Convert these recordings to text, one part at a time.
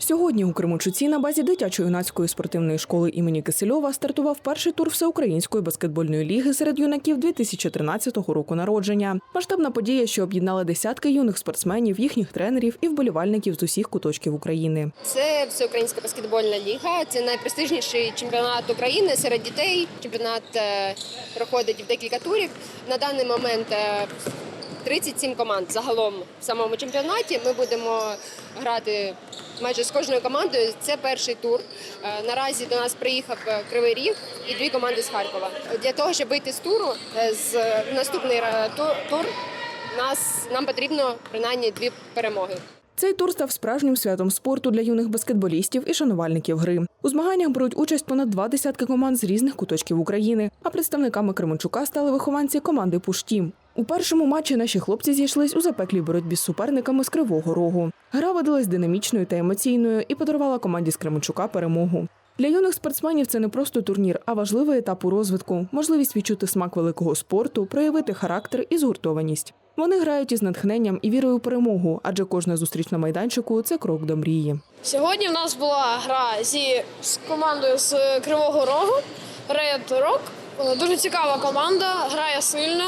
Сьогодні у Кременчуці на базі дитячо-юнацької спортивної школи імені Кисельова стартував перший тур всеукраїнської баскетбольної ліги серед юнаків 2013 року народження. Масштабна подія, що об'єднала десятки юних спортсменів, їхніх тренерів і вболівальників з усіх куточків України. Це всеукраїнська баскетбольна ліга. Це найпрестижніший чемпіонат України серед дітей. Чемпіонат е, проходить в декілька турів. На даний момент е, 37 команд загалом в самому чемпіонаті. Ми будемо грати майже з кожною командою. Це перший тур. Е, Наразі до нас приїхав е, Кривий Ріг і дві команди з Харкова. Для того, щоб вийти з туру, е, з наступний тур нас нам потрібно принаймні дві перемоги. Цей тур став справжнім святом спорту для юних баскетболістів і шанувальників гри. У змаганнях беруть участь понад два десятки команд з різних куточків України. А представниками Кременчука стали вихованці команди Пуштім. У першому матчі наші хлопці зійшлись у запеклій боротьбі з суперниками з Кривого Рогу. Гра видалась динамічною та емоційною і подарувала команді з Кременчука перемогу. Для юних спортсменів це не просто турнір, а важливий етап у розвитку, можливість відчути смак великого спорту, проявити характер і згуртованість. Вони грають із натхненням і вірою у перемогу, адже кожна зустріч на майданчику це крок до мрії. Сьогодні в нас була гра зі з командою з Кривого Рогу Red Rock. Е, Дуже цікава команда, грає сильно.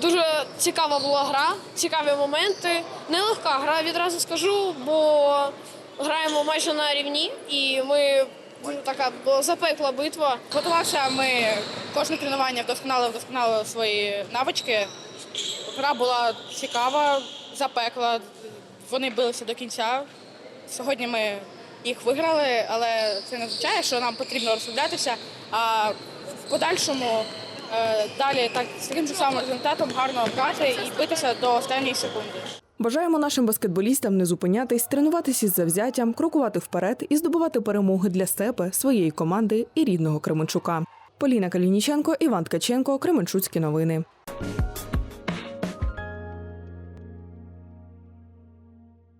Дуже цікава була гра, цікаві моменти. Нелегка гра, відразу скажу, бо граємо майже на рівні, і ми така була запекла битва. Готувався ми кожне тренування вдосконалили, вдосконалили свої навички. Гра була цікава, запекла. Вони билися до кінця. Сьогодні ми їх виграли, але це не означає, що нам потрібно розслаблятися. А в подальшому далі так з таким же самим результатом гарно грати і битися до останньої секунди. Бажаємо нашим баскетболістам не зупинятись, тренуватися із завзяттям, крокувати вперед і здобувати перемоги для себе, своєї команди і рідного Кременчука. Поліна Калініченко, Іван Ткаченко, Кременчуцькі новини.